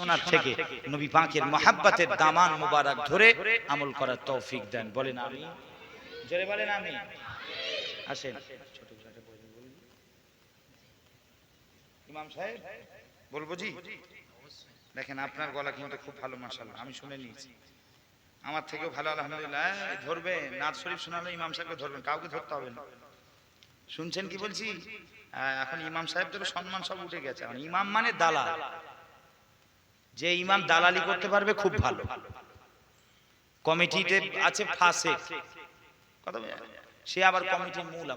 ওনার থেকে। নবী পাকের মহাব্বাতের দামান মুবারক ধরে আমল করার তৌফিক দেন। বলেন আমি। জোরে বলেন আমি। আসেন। ইমাম সাহেব বলব জি? দেখেন আপনার গলা কিন্তু খুব ভালো মাশাআল্লাহ। আমি শুনে নিয়েছি। আমার থেকেও ভালো আলহামদুলিল্লাহ। এই ধরবেন। নাচ শরীফ শোনালে ইমাম সাহেবকে ধরবেন। কাউকে ধরতে হবে না। শুনছেন কি বলছি? এখন ইমাম সাহেবদের সম্মান সব উঠে গেছে। ইমাম মানে দালাল। যে ইমাম দালালি করতে পারবে খুব ভালো। কমিটিতে আছে ফাসে কথা সে আবার কমিটির মূল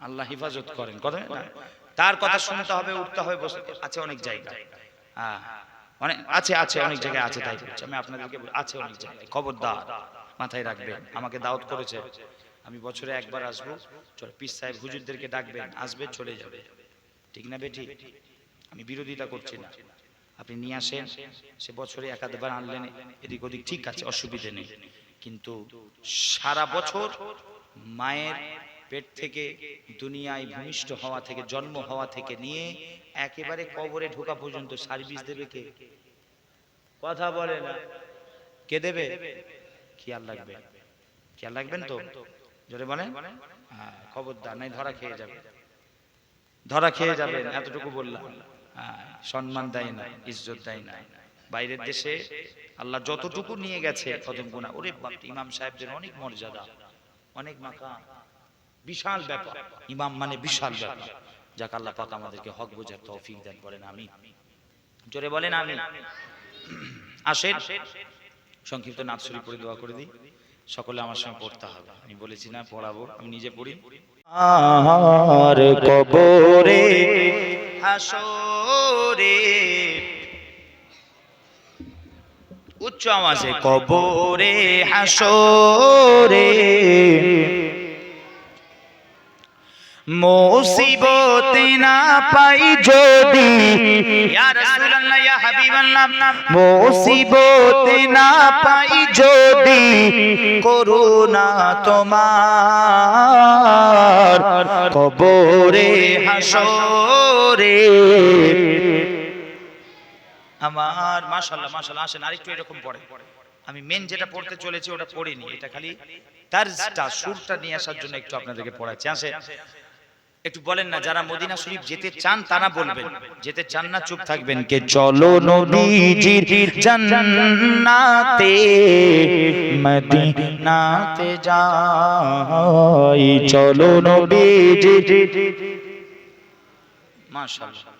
আল্লাহ হেফাজত করেন। কথা তার কথা শুনতে হবে, উঠতে হবে, বসতে আছে অনেক জায়গা। হ্যাঁ অনেক আছে আছে, অনেক জায়গায় আছে, তাই বলছি। আমি আপনাদেরকে আছে অনেক জায়গায়। খবরদার, মাথায় রাখবেন। আমাকে দাওয়াত করেছে। আমি বছরে একবার আসব। চল পিস সাহেব হুজুরদেরকে ডাকবেন। আসবে, চলে যাবে। ঠিক না, বেটি? আমি বিরোধিতা করছি না। আপনি নিয়ে আসেন, সে বছরে একাধবার আনলেন, এদিক ওদিক ঠিক আছে, অসুবিধে নেই। কিন্তু সারা বছর মায়ের পেট থেকে দুনিয়ায় ভূমিষ্ঠ হওয়া থেকে, জন্ম হওয়া থেকে নিয়ে একেবারে কবরে ঢোকা পর্যন্ত সার্ভিস দেবে কে? কথা বলে না। কে দেবে? খেয়াল রাখবে। খেয়াল রাখবেন তো? জোরে বলেন? হ্যাঁ খবরদার, নাই ধরা খেয়ে যাবে। ধরা খেয়ে যাবেন, এতটুকু বললাম। সম্মান দেয় না ইজ্জত দেয় না। বাইরের দেশে আল্লাহ যতটুকু নিয়ে গেছে কদম গুণা ওরে বাপ ইমাম সাহেবদের অনেক মর্যাদা অনেক মাকা বিশাল ব্যাপার। ইমাম মানে বিশাল ব্যাপার। যাক আল্লাহ পাক আমাদেরকে হক বোঝার তৌফিক দেন করেন আমি জোরে বলেন আমি আসেন। সংক্ষিপ্ত নাচ শুরু করে দোয়া করে দিই। সকলে আমার সঙ্গে পড়তে হবে। আমি বলেছি না পড়াবো আমি নিজে পড়ি। আর কবরে হাসরে উচ্চ আওয়াজে কবরে হাসরে মুসিবত না পাই যদি। ইয়া রাসূলুল্লাহ ইয়া হাবিবাল্লাহ মুসিবত না পাই যদি। করুণা তোমার কবরে, হাসরে। আমার, মাশাআল্লাহ মাশাআল্লাহ, আসেন, আরেকটু এরকম পড়ে। আমি মেন যেটা পড়তে চলেছি, ওটা পড়িনি, এটা খালি তার সুরটা নিয়ে আসার জন্য একটু আপনাদেরকে পড়াচ্ছি। আসে একটু বলেন না, যারা মদিনা শরীফ যেতে চান তারা বলবেন। যেতে চান না, চুপ থাকবেন। কে চলো নবীজির জান্নাতে, মদিনাতে যাই। চলো নবীজির মাশাআল্লাহ।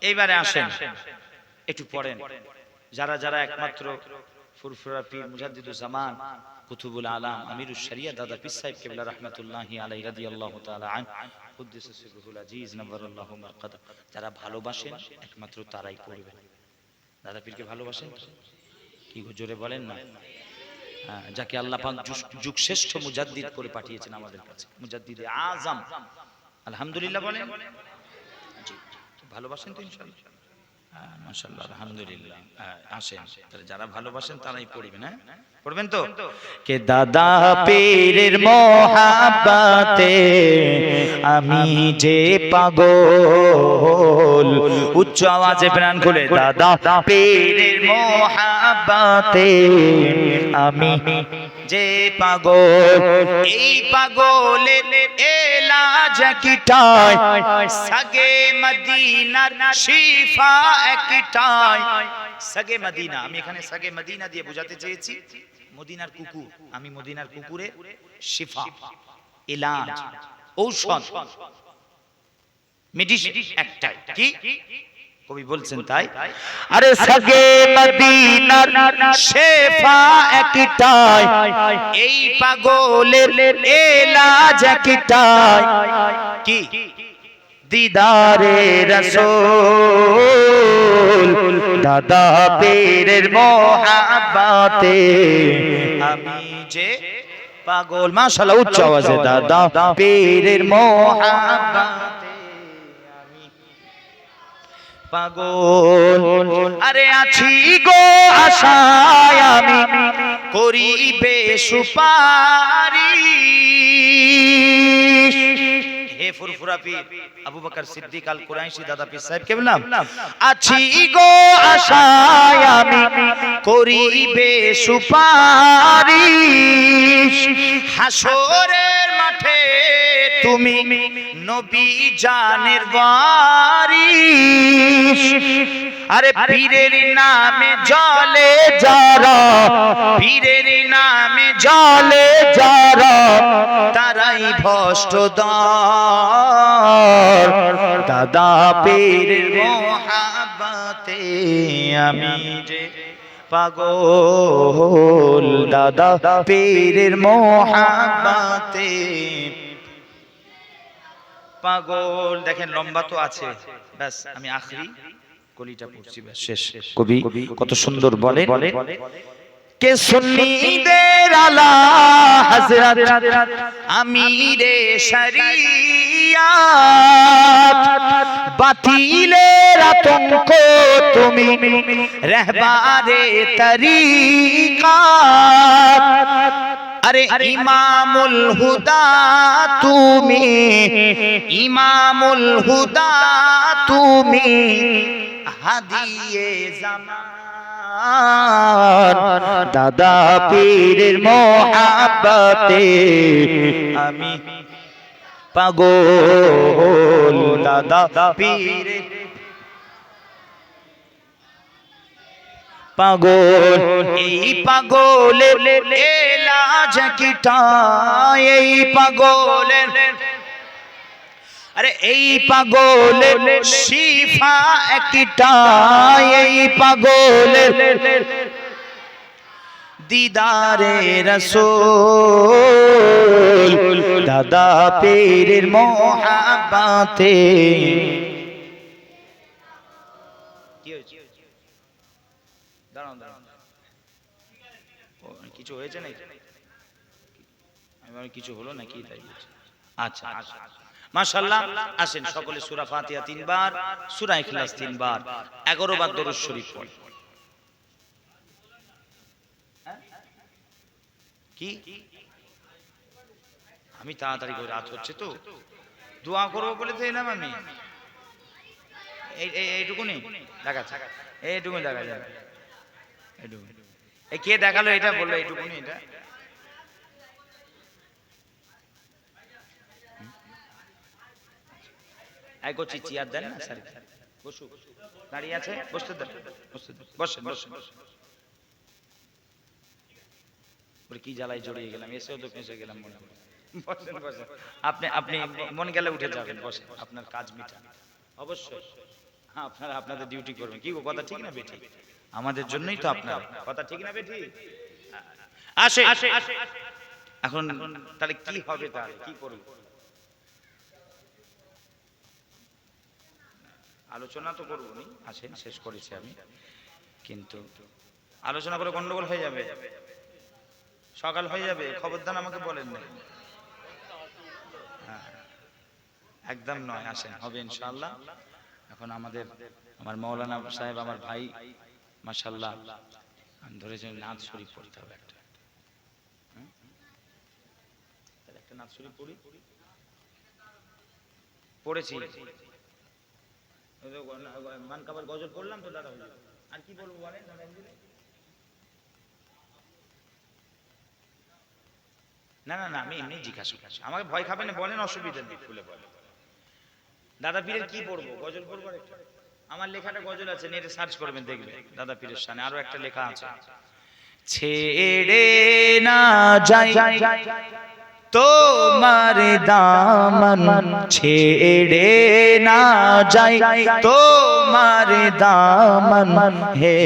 এইবারে আসেন। একটু পড়েন। যারা যারা একমাত্র ফুরফুরা পীর মুজাদ্দিদুল জামান কুতুবুল আলাম আমিরুশ শরিয়া দাদা পীর সাহেব কিবলা রাহমাতুল্লাহি আলাইহি রাদিয়াল্লাহু তাআলা আন কুদ্দিস সিরহুল আজিজ নবরাল্লাহু মারকাদা যারা ভালোবাসেন একমাত্র তারাই পড়বেন। দাদা পীরকে ভালোবাসেন? কি জোরে বলেন না? হ্যাঁ, যাকে আল্লাহ পাক যুগ- শ্রেষ্ঠ মুজাদ্দিদ করে পাঠিয়েছেন আমাদের কাছে। মুজাদ্দিদে আজম। আলহামদুলিল্লাহ বলেন। ভালোবাসেন তো হ্যাঁ, আলহামদুলিল্লাহ। আসেন। যারা ভালোবাসেন তারাই পড়বেন পড়বেন তো? কে দাদা পীরের মোহাব্বতে আমি যে পাগল উচ্চ আওয়াজে প্রাণ খুলে দাদা পীরের মোহাব্বতে আমি যে পাগল এই পাগলের এলাজ কিটাই সাগে মদিনার শিফা একটাই সাগে মদিনা আমি এখানে সাগে মদিনা দিয়ে বোঝাতে চেয়েছি। মদিনার কুকুর আমি মদিনার কুকুরে শিফা ইলাজ ঔষধ। মেডিসিন একটাই কি? কবি বলছেন তাই? আরে সাগে মদিনার শেফা একটাই। এই পাগলের এলাজ একটাই। কি? দিদারে রসোল দাদা পীরের মোহাব্বতে। আমি যে পাগল মাশাআল্লাহ উচ্চ আওয়াজে দাদা পীরের মোহাব্বতে। পাগল। আরে আছি গো আশায় আমি করিবে সুপারি হে ফুরফুরা আবু বকর সিদ্দিক আল কুরাইশি দাদা পীর সাহেব আছি গো আশায় আমি করিবে সুপারি হাসরের মাঠে তুমি নবী জানের বাড়ি আরে পীরের নামে জলে যারা পীরের নামে জলে যারা তারাই ভষ্ট দাদা পীরের মোহাবাতে আমি যে পাগল দাদা পীরের মোহাবাতে পাগল দেখেন লম্বা তো আছে। ব্যাস আমি আখরি কলিটা পড়ছি ব্যাস। শেষ। কবি কত সুন্দর বলে কে সুন্নিদের আলা হযরত আমিরে শরিয়াত বাতিলের আতঙ্ক তুমি রহবারে তরিকাত আরে ইমামুল হুদা তুমি ইমামুল হুদা তুমি হাদিয়ে জামান দাদা পীরের মোহাব্বতে আমি পাগল দাদা পীরের পাগল। এই পাগলের এলাজ কিটা, এই পাগলের। আরে এই পাগলের শিফা একটা এই পাগলের। দিদারে রসোল, দাদা পীরের মোহাব্বতে। হয়েছে নাকি? আমি ভাবলাম কিছু হলো নাকি তাই। আচ্ছা আচ্ছা। আসেন সকলে সূরা ফাতিহা তিনবার, সূরা ইখলাস তিনবার। 11 বার দরুদ শরীফ পড়। কি? আমি তাড়াতাড়ি করে, রাত হচ্ছে তো। দোয়া করব বলে তো এলাম আমি। এই, এই- এইটুকুনি? দেখাচ্ছে এইটুকুনি দেখা যাবে এইটুকুনি। এই কে দেখাল এটা বলল এইটুকুনি এটা? জ্বালায় জড়িয়ে গেলাম, এসেও তো মনে আপনি আপনি মন গেলে উঠে যাবেন আপনার কাজ মিটা অবশ্যই। হ্যাঁ আপনারা আপনাদের ডিউটি করবেন। কি কথা ঠিক না বেঠি আমাদের জন্যই তো আপনার কথা ঠিক না বেঠি আসে। এখন তাহলে কি হবে তাহলে? কি করব? আলোচনা তো করব নি। আসেন শেষ করেছি আমি। কিন্তু আলোচনা করে গন্ডগোল হয়ে যাবে। সকাল হয়ে যাবে। খবরদার আমাকে বলেন না। হ্যাঁ, একদম নয়। আসেন হবে ইনশাআল্লাহ। এখন আমাদের আমার মৌলানা সাহেব আমার ভাই ধরেছেন নাথ শরীফ পড়তে হবে একটা। একটা নাথ শরীফ পড়ি? পড়েছি। মান কাবার গজল পড়লাম তো দাদা আর কি বলব বলেন? না না না আমি এমনি জিজ্ঞাসা করছি। আমাকে ভয় খাবে না বলেন অসুবিধা নেই খুলে বলেন দাদা পীরের কি পড়ব? গজল পড়ব আরেকটা? আমার লেখাটা গজল আছে, নেটে সার্চ করবেন, দেখবেন। দাদা পীরের সামনে আরও একটা লেখা আছে। ছেড়ে না যাই তোমার দামন, ছেড়ে না যাই তোমার দামন। হে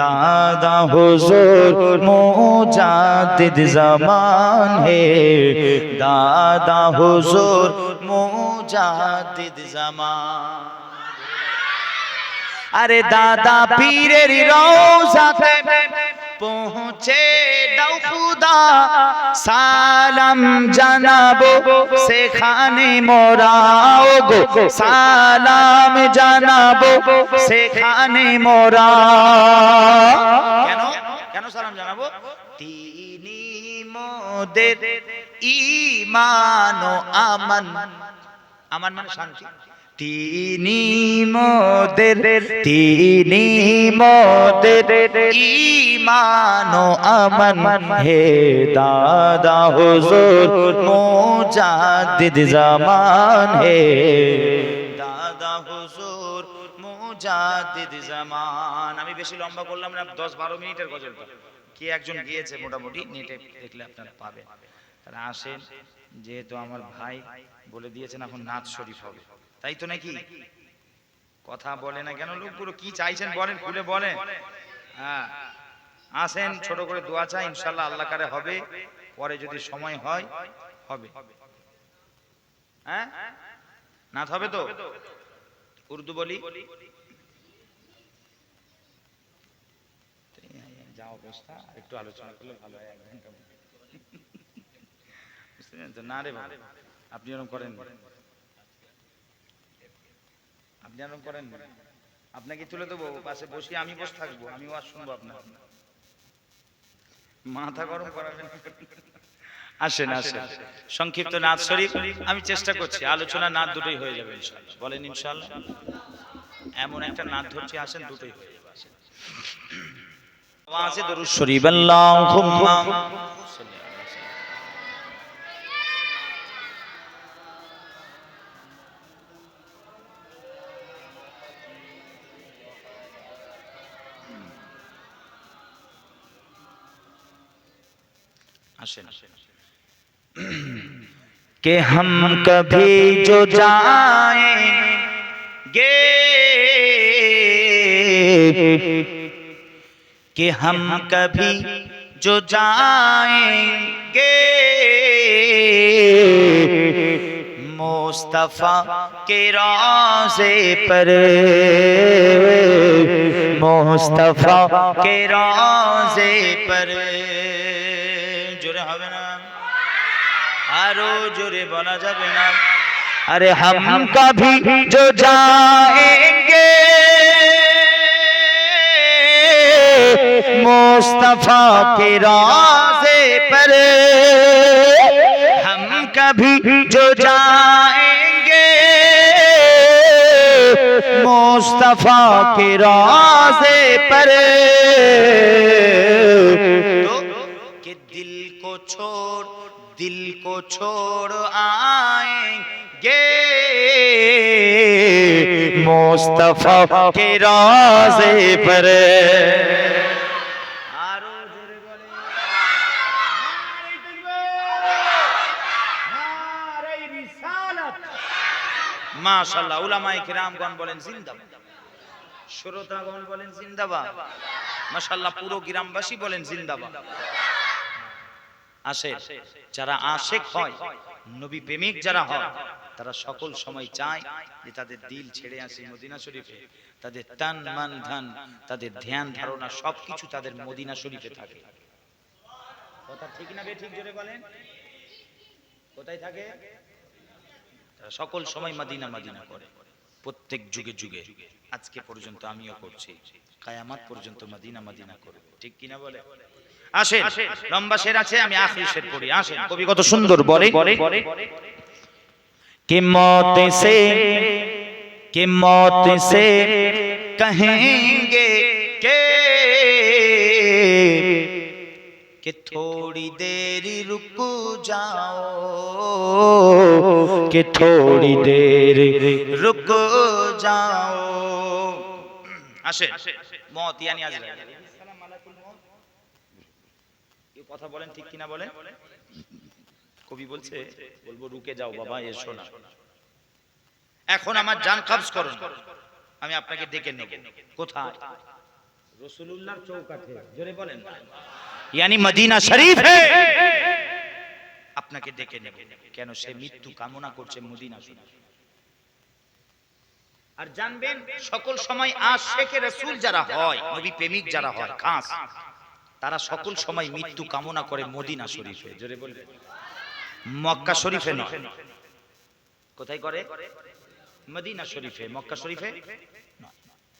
দাদা হুজুর মুজাদ্দিদ জামান, হে দাদা হুজুর মুজাদ্দিদ জামান। আরে দাদা পীরের রওজাতে পৌঁছে দাও খুদা। সালাম জানাব সেখানে মোরাও গো। সালাম জানাব সেখানে মোরা। কেন? কেন সালাম জানাব? তিনি মোদের ইমান ও আমান। আমান মানে শান্তি। তিনি মোদের তিনি মোদের ইমান আমান। হে দাদা হুজুর, মুজাদ্দিদ জামান। হে দাদা হুজুর, মুজাদ্দিদ জামান। আমি বেশি লম্বা করলাম না, দশ বারো মিনিটের গজলটা। কে একজন গিয়েছে মোটামুটি, নেটে দেখলে আপনারা পাবেন। তারা আসেন, যেহেতু আমার ভাই বলে দিয়েছেন, এখন নাচ শরীফ হবে। তাই তো নাকি? কথা বলে না কেন লোকগুলো? কি চাইছেন বলেন, খুলে বলেন। হ্যাঁ আসেন, ছোট করে দোয়া চাই ইনশাল্লাহ আল্লাহ কারে হবে। পরে যদি সময় হয়, হবে। হ্যাঁ? নাচ হবে তো? উর্দু বলি? যা অবস্থা, একটু আলোচনা করলে ভালো হয় না রে আপনি এরকম করেন। আপনি এরকম করেন আপনাকে তুলে দেবো পাশে বসে আমি বসে থাকব আমি আর শুনব আপনার। মাথা গরম করাবেন। আসেন আসেন সংক্ষিপ্ত নাচ শরীফ আমি চেষ্টা করছি আলোচনা নাচ দুটোই হয়ে যাবে ইনশাআল্লাহ। বলেন ইনশাআল্লাহ। এমন একটা নাচ ধরছি আসেন দুটোই হয়ে যাবে। আসেন। আওয়াজে দরুদ শরীফ। আল্লাহুম্মা। আসেন कि हम कभी जो जाएंगे कि हम कभी जो जाएंगे मुस्तफा के रोजे पर मुस्तफा के रोजे पर আরো জোরে বলা যাবে না अरे हम कभी जो जाएंगे मुस्तफा के राजे पर हम कभी जो जाएंगे मुस्तफा के राजे पर तो कि दिल को छोड़ दिल को छोड़ आएंगे मुस्तफा के राजे पर আরো জোরে বলে নারে তাকবীর নারে রিসালাত মাশাআল্লাহ উলামায়ে কিরামগণ বলেন জিন্দাবাদ শ্রোতাগণ বলেন জিন্দাবাদ মাশাআল্লাহ পুরো গ্রামবাসী বলেন জিন্দাবাদ আসে যারা আশেক হয় নবী প্রেমিক যারা হয় তারা সকল সময় চায় যে তাদের দিল ছেড়ে আসে মদিনা শরীফে। তাদের তান মান ধান তাদের ধ্যান ধারণা সবকিছু তাদের মদিনা শরীফে থাকে। কথা ঠিক না ঠিক জোরে বলেন? কোথায় থাকে? তারা সকল সময় মাদিনা মাদিনা করে। প্রত্যেক যুগে যুগে। আজকে পর্যন্ত আমিও করছি। কায়ামাত পর্যন্ত মাদিনা মাদিনা করে। ঠিক কিনা বলে? আসেন লম্বা শের আছে আমি আখরি শের পড়ি আসেন কবি কত সুন্দর বলে कि मौत से कि मौत से कहेंगे के कि थोड़ी देरी रुक जाओ कि थोड़ी देर रुक जाओ আসে মত ইয়ানি আজরাইল কথা বলেন ঠিক কিনা বলেন? কবি বলছে বলব রুকে যাও বাবা এসো না। এখন আমার জান কবজ করুন আমি আপনাকে ডেকে নেব। কোথায়? রসুলুল্লাহর চৌকাঠে। জোরে বলেন। ইয়ানি মদিনা শরীফ। হে আপনাকে ডেকে নেব। কেন? সে মৃত্যু কামনা করছে মদিনা শরীফ। আর জানবেন সকল সময় আশেকে রাসূল যারা হয় নবী প্রেমিক যারা হয় খাস। তারা সকল সময় মৃত্যু কামনা করে মদিনা শরীফে। জোরে বলবেন। মক্কা শরীফে নয়। কোথায় করে? মদিনা শরীফে। মক্কা শরীফে?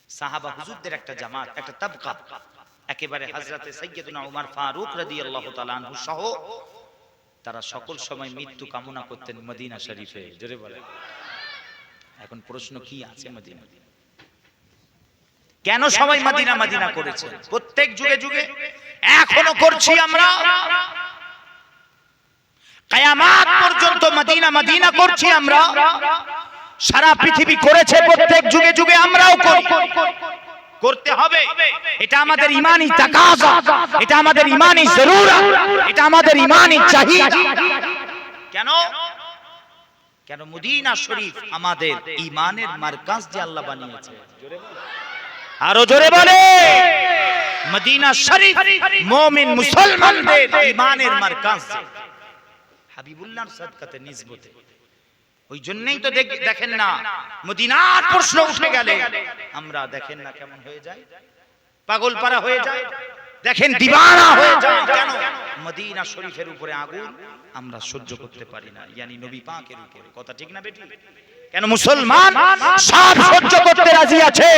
সাহাবা হুজুরদের একটা জামাত একটা তাবকা। একেবারে হযরতে সাইয়্যিদুনা উমর ফারুক রাদিয়াল্লাহু তাআলা আনহু সহ তারা সকল সময় মৃত্যু কামনা করতেন মদিনা শরীফে। জোরে বলেন। এখন প্রশ্ন কি আছে মদিনা? কেন সবাই মদিনা মদিনা করেছে? প্রত্যেক যুগে যুগে এখনও করছি আমরা। কায়ামাত পর্যন্ত মদিনা মদিনা করছি আমরা। সারা পৃথিবী করেছে প্রত্যেক যুগে যুগে আমরাও করি। করতে হবে। এটা আমাদের ইমানি তাকাজা। এটা আমাদের ইমানই জরুরত। এটা আমাদের ইমানই চাহিদা। কেন? কেন মদিনা শরীফ আমাদের ইমানের মার্কাজ যে আল্লাহ বানিয়েছে? আরও জোরে বলে। মদিনা শরীফ মুমিন মুসলমানদের ইমানের মার্কাজ হাবিবুল্লাহর সাদকাতে নিসবতে। ওই জন্যই তো দেখ- দেখেন না, মদিনার প্রশ্ন উঠে গেলে আমরা দেখেন না কেমন হয়ে যায়। পাগল পারা হয়ে যায়। দেখেন দিবানা হয়ে যায়। কেন? মদিনা শরীফের উপরে আগুন আমরা সহ্য করতে পারি না। ইয়ানি নবী পাকের উপরে। কথা ঠিক না বেটি? কেন মুসলমান সব সহ্য করতে রাজি আছে?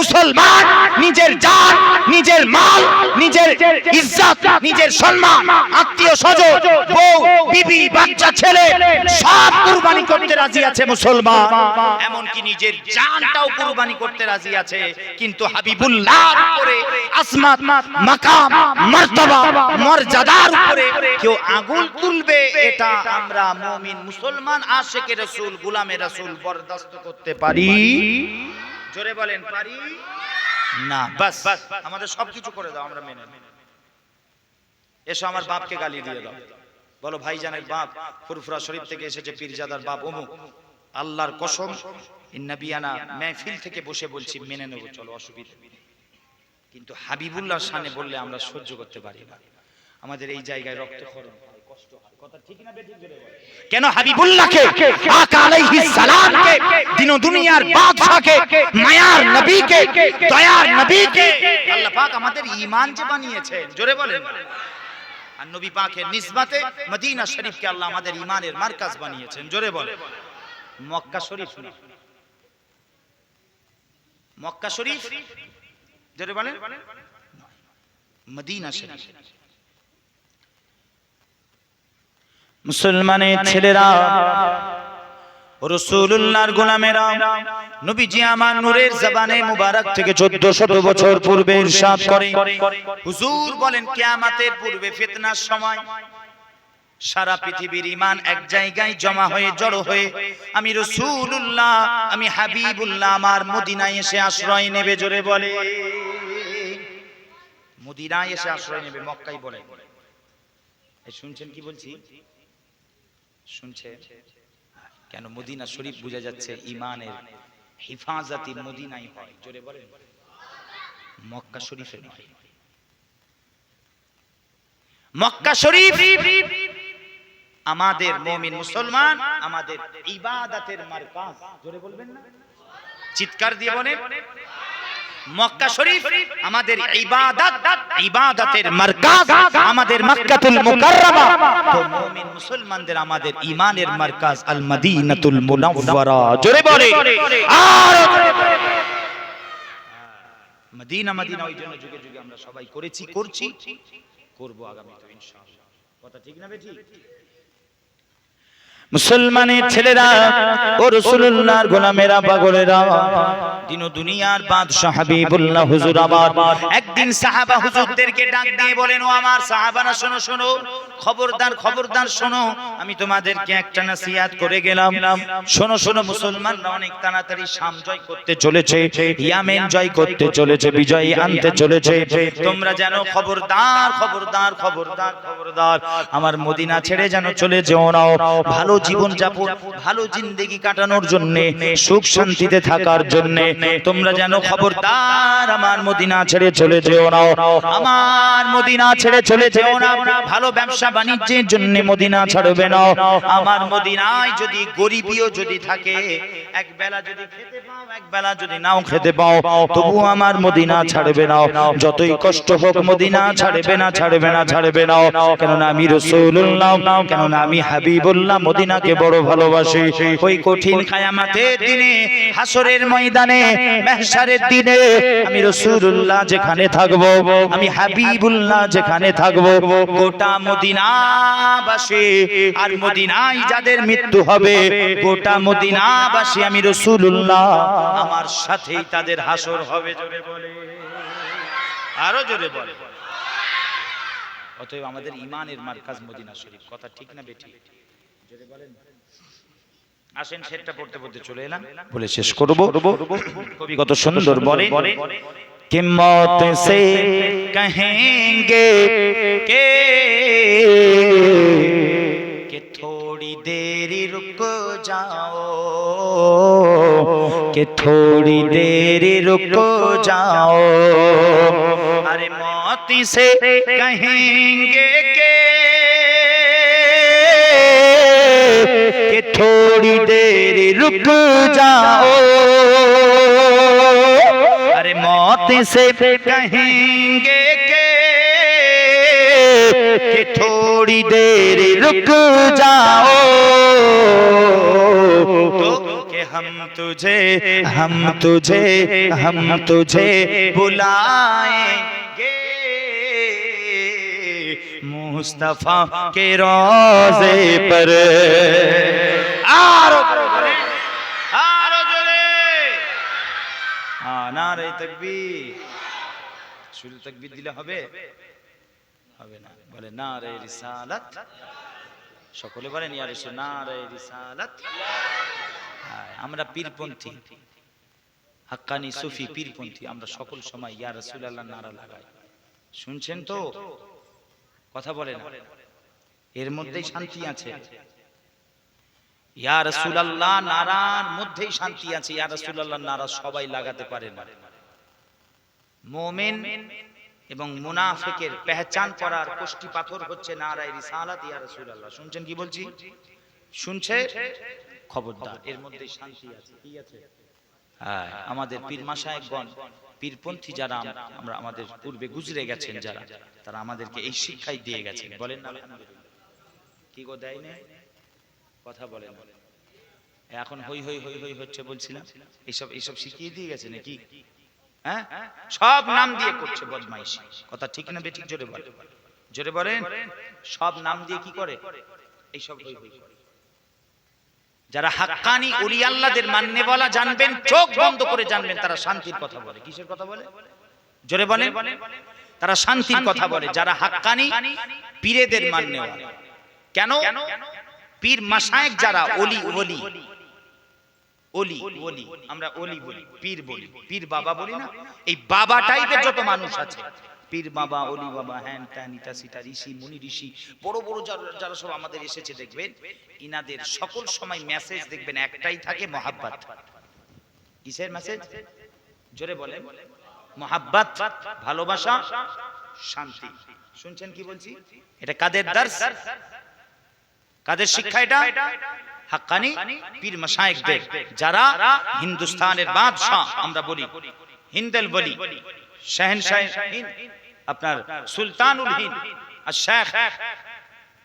মুসলমান নিজের জান, নিজের মাল, নিজের ইজ্জত, নিজের সম্মান, আত্মীয় স্বজন, বউ, বিবি, বাচ্চা, ছেলে, সব কুরবানি করতে রাজি আছে মুসলমান। এমনকি নিজের জানটাও কুরবানি করতে রাজি আছে। কিন্তু হাবিবুল্লাহর উপরে আসমাত মাকাম, মর্তবা, মর্যাদার উপরে কেউ আগুন তুলবে, এটা আমরা মুমিন, মুসলমান, আশেকে রাসূল, গোলামে রাসূল বরদাস্ত করতে পারি? জোরে বলেন পারি? না বাস বাস আমাদের সবকিছু করে দাও আমরা মেনে। এসো আমার বাপকে গালি দিয়ে দাও। বলো ভাইজানের বাপ ফুরফুরা শরীফ থেকে এসেছে পীরজাদার বাপ অমুক। আল্লাহর কসম ইন্নাবিয়ানা মেহফিল থেকে বসে বলছি মেনে নেব চলো অসুবিধা। কিন্তু হাবিবুল্লাহ শানে বললে আমরা সহ্য করতে পারি না। আমাদের এই জায়গায় রক্তক্ষরণ কেন হাবিবুল্লাহকে আকা আলাইহিস সালামকে দিন দুনিয়ার বাদশাকে মায়ার নবীকে দয়ার নবীকে? আল্লাহ পাক আমাদের ঈমান যে বানিয়েছেন জোরে বলেন। আর নবী পাকের নিসবাতে মদিনা শরীফকে আল্লাহ আমাদের ঈমানের মার্কাজ বানিয়েছেন জোরে বলেন। মক্কা শরীফ না। মক্কা শরীফ? জোরে বলেন। মদিনা শরীফ। মুসলমানের ছেলেরা রসুল্লাহর গোলামেরা নবীজি আমার নূরের জবানে মুবারক থেকে বছর পূর্বে ইরশাদ করে। হুজুর বলেন কিয়ামতের পূর্বে ফিতনার সময় সারা পৃথিবীর ইমান এক জায়গায় জমা হয়ে জড়ো হয়ে আমি রসুল্লাহ আমি হাবিবুল্লাহ আমার মদিনায় এসে আশ্রয় নেবে জোরে বলে। মদিনায় এসে আশ্রয় নেবে মক্কাই বলে। শুনছেন কি বলছি? শুনছে, কেন মদিনা শরীফ বোঝা যাচ্ছে ইমানের হিফাজতি মদিনাই হয়। জোরে বলেন। মক্কা শরীফে নয়। মক্কা শরীফ আমাদের মুমিন মুসলমান, আমাদের ইবাদতের মারকাজ। জোরে বলবেন না? চিৎকার দিয়ে বলেন। মক্কা শরীফ আমাদের ইবাদত ইবাদতের মারকাজ আমাদের মক্কাতুল মুকাররমা। তো মুমিন মুসলমানদের আমাদের ঈমানের মারকাজ আল মদিনাতুল মুনাওয়ারা। জোরে বলে। আর মদিনা মদিনা ওই জন্য যুগে যুগে আমরা সবাই করেছি করছি করব আগামীতে ইনশাআল্লাহ। কথা ঠিক না বেঠিক মুসলমানের ছেলেরা, ও রসুল্লাহর গোলামেরা, পাগলেরা, দিন দুনিয়ার বাদশাহ হাবিবুল্লাহ হুজুর আবার একদিন সাহাবা হুজুরদেরকে ডাক দিয়ে বলেন, ও আমার সাহাবারা, শোনো শোনো, খবরদার খবরদার, শোনো, আমি তোমাদেরকে একটা নাসিহাত করে গেলাম। শোনো শোনো, মুসলমানরা অনেক তাড়াতাড়ি শাম জয় করতে চলেছে, ইয়ামেন জয় করতে চলেছে, বিজয় আনতে চলেছে। তোমরা যেন খবরদার খবরদার খবরদার খবরদার, আমার মদিনা ছেড়ে যেন চলে যেও নাও ভালো জীবন যাপন ভালো জিন্দেগি কাটানোর জন্য, সুখ শান্তিতে থাকার জন্য, তোমরা যেন খবরদার আমার মদিনা ছেড়ে চলে যেও না। আমার মদিনা ছেড়ে চলে যেও না, ভালো ব্যবসা বাণিজ্যের জন্য মদিনা ছাড়বে না। আমার মদিনায় যদি গরিবিও যদি থাকে, এক বেলা যদি খেতে পাও, এক বেলা যদি নাও খেতে পাও তবু আমার মদিনা ছাড়বে না। যতই কষ্ট হোক মদিনা ছাড়বে না ছাড়বে না ছাড়বে না। কেননা আমি রসুল্লাহ কেননা আমি হাবিবুল্লাহ মদিনাকে বড় ভালোবাসি। ওই কঠিন খায়ামাতের দিনে, হাসরের ময়দানে মেহসারের দিনে আমি রসুল্লাহ যেখানে থাকব, আমি হাবিবুল্লাহ যেখানে থাকব, গোটা মদিনাবাসী আর মদিনায় যাদের মৃত্যু হবে, গোটা মদিনাবাসী আমি রসুল্লাহ আমার সাথেই তাদের হাসর হবে, জোরে বলে। আরও জোরে বলে। অতএব আমাদের ইমানের মার্কাজ মদিনা শরীফ, কথা ঠিক না বেঠি জোরে বলেন আসেন সেটটা পড়তে পড়তে চলে এলাম বলে শেষ করব কবি কত সুন্দর বলে कि मौत से कहेंगे के कि थोड़ी देर रुक जाओ कि थोड़ी देर रुक जाओ अरे मौत से कहेंगे के कि थोड़ी देर रुक जाओ अरे मौत से कहेंगे के कि थोड़ी देर रुक जाओ तो कि हम तुझे हम तुझे हम तुझे बुलाएंगे मुस्तफा के रोजे पर आरो আরও জোরে। নারে তাকবীর। শুরু তাকবীর দিলে হবে? হবে না। বলে নারে রিসালাত। সকলে বলেন ইয়া রাসূল রিসালাত। হ্যাঁ, আমরা পীরপন্থী। হাক্কানি সুফি পীরপন্থী। আমরা সকল সময় ইয়া রাসূলুল্লাহ নারা লাগাই। শুনছেন তো? কথা বলেন এর মধ্যেই শান্তি আছে। ইয়া রাসূলুল্লাহ, নারার মধ্যেই শান্তি আছে। ইয়া রাসূলুল্লাহ, নারা সবাই লাগাতে পারে না। এবং করার কোষ্টি পাথর হচ্ছে রিসালাত শুনছেন কি বলছি? শুনছে? খবরদার। এর মধ্যে শান্তি আছে। কি আছে? হ্যাঁ আমাদের পীর পীরপন্থী যারা আমরা আমাদের পূর্বে গুজরে গেছেন যারা, তারা আমাদেরকে এই শিক্ষাই দিয়ে গেছেন। বলেন না কি গো দেয় না কথা বলেন এখন হই হই হই হই হচ্ছে বলছিলাম এইসব এইসব শিখিয়ে দিয়ে গেছে নাকি? হ্যাঁ? সব নাম দিয়ে করছে বদমাইশ। কথা ঠিক না বেঠিক? জোরে বলে জোরে বলেন। সব নাম দিয়ে কি করে? এইসব হই হই করে। যারা হাক্কানি ওলি আল্লাহদের মান্যে বলা জানবেন, চোখ বন্ধ করে জানবেন, তারা শান্তির কথা বলে। কিসের কথা বলে? জোরে বলে তারা শান্তির কথা বলে। যারা হাক্কানি পীরেদের মান্যে কেন? পীর মাসায়েক যারা অলি অলি অলি অলি আমরা অলি বলি পীর বলি। পীর বাবা বলি না? এই বাবা টাইপের যত মানুষ আছে। পীর বাবা অলি বাবা হ্যান ত্যান ইতা সিতা ঋষি মুনি ঋষি বড় বড় যারা যারা সব আমাদের এসেছে দেখবেন ইনাদের সকল সময় মেসেজ দেখবেন একটাই থাকে মহাব্বাত। কিসের মেসেজ জোরে বলে মহাব্বাত ভালোবাসা শান্তি। শুনছেন কি বলছি? এটা কাদের দার্স কাদের শিক্ষা এটা? হাক্কানি পীর মাশায়েখদের। যারা হিন্দুস্তানের বাদশাহ আমরা বলি। হিন্দেল বলি। শাহেনশাহ হিন্দ। আপনার সুলতানুল হিন্দ। আর শেখ।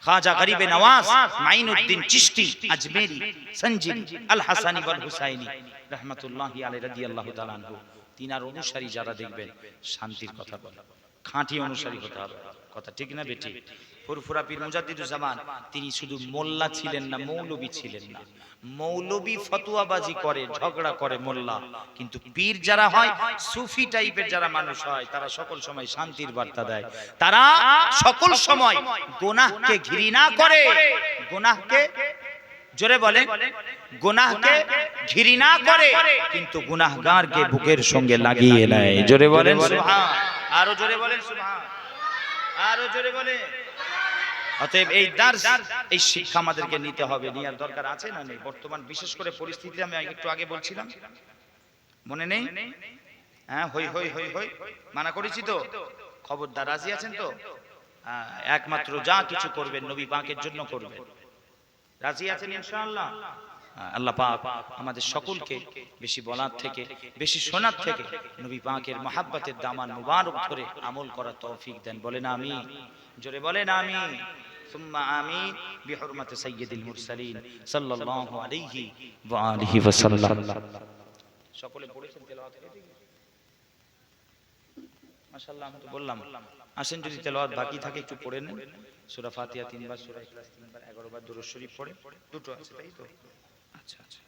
খাজা গরিব নওয়াজ মাইনুদ্দিন চিশতি আজমেরি সঞ্জিব আল হাসানি ওয়াল হুসাইনি রাহমাতুল্লাহি আলাইহি রাদিয়াল্লাহু তাআলা আনহু। তিনার অনুসারী যারা দেখবেন শান্তির কথা বলে। খাঁটি অনুসারী হতে হবে। কথা ঠিক না বেটি ফুরফুরা পীর মুজাদ্দিদুজ জামান, তিনি শুধু মোল্লা ছিলেন না, মৌলবী ছিলেন না। মৌলবী ফতুয়াবাজি করে, ঝগড়া করে মোল্লা। কিন্তু পীর যারা হয়, সুফি টাইপের যারা মানুষ হয়, তারা সকল সময় শান্তির বার্তা দেয়। তারা সকল সময় গোনাহকে ঘৃণা করে। গোনাহকে, জোরে বলে গুনাহকে ঘৃণা করে, কিন্তু গুনাহগারকে বুকের সঙ্গে লাগিয়ে নেয়। জোরে বলেন, সুবহান। আরও জোরে বলেন, সুবহান। আরও জোরে বলে অতএব এই দার্স এই শিক্ষা আমাদেরকে নিতে হবে। নেওয়ার দরকার আছে না নেই? বর্তমান বিশেষ করে পরিস্থিতি আমি একটু আগে বলছিলাম। মনে নেই? হ্যাঁ হই হই হই হই মানা করেছি তো? খবরদার রাজি আছেন তো? হ্যাঁ, একমাত্র যা কিছু করবেন নবী পাকের জন্য করবেন। রাজি আছেন ইনশাআল্লাহ? হ্যাঁ, আল্লাহ পাক আমাদের সকলকে বেশি বলার থেকে বেশি শোনার থেকে নবী পাকের মহাব্বতের দামান মুবারক ধরে আমল করার তৌফিক দেন বলেন আমি জোরে বলেন আমি ثم آمين بحرمة سيد المرسلين صلى الله عليه وآله وسلم সকলে পড়েছেন তেলাওয়াত হয়ে গেছে? মাশাআল্লাহ আমি তো বললাম আসেন যদি তেলাওয়াত বাকি থাকে একটু পড়ে নেন সূরা ফাতিহা তিনবার সূরা ইখলাস তিনবার 11 বার দুরূদ শরীফ পড়ে দুটো আছে তাই তো আচ্ছা আচ্ছা।